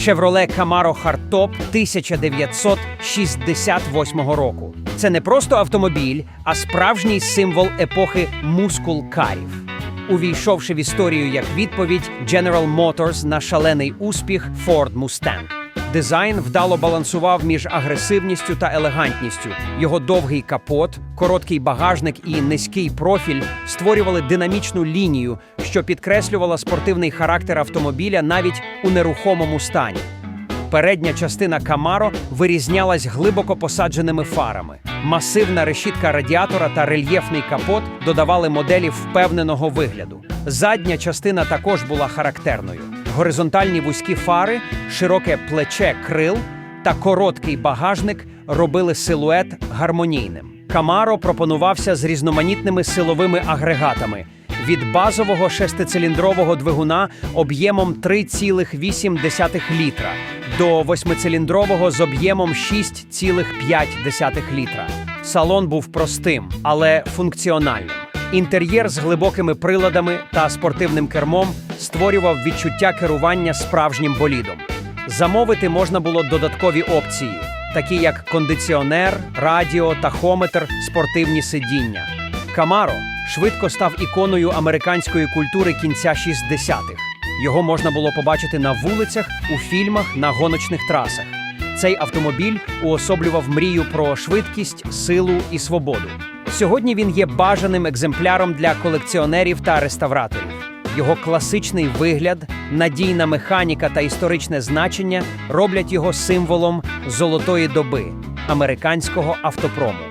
Chevrolet Camaro Hardtop 1968 року. Це не просто автомобіль, а справжній символ епохи мускул-карів. Увійшовши в історію як відповідь General Motors на шалений успіх Ford Mustang. Дизайн вдало балансував між агресивністю та елегантністю. Його довгий капот, короткий багажник і низький профіль створювали динамічну лінію, що підкреслювала спортивний характер автомобіля навіть у нерухомому стані. Передня частина Камаро вирізнялась глибоко посадженими фарами. Масивна решітка радіатора та рельєфний капот додавали моделі впевненого вигляду. Задня частина також була характерною. Горизонтальні вузькі фари, широке плече крил та короткий багажник робили силует гармонійним. Камаро пропонувався з різноманітними силовими агрегатами від базового шестициліндрового двигуна об'ємом 3,8 літра до восьмициліндрового з об'ємом 6,5 літра. Салон був простим, але функціональним. Інтер'єр з глибокими приладами та спортивним кермом створював відчуття керування справжнім болідом. Замовити можна було додаткові опції, такі як кондиціонер, радіо, тахометр, спортивні сидіння. Камаро швидко став іконою американської культури кінця 60-х. Його можна було побачити на вулицях, у фільмах, на гоночних трасах. Цей автомобіль уособлював мрію про швидкість, силу і свободу. Сьогодні він є бажаним екземпляром для колекціонерів та реставраторів. Його класичний вигляд, надійна механіка та історичне значення роблять його символом золотої доби американського автопрому.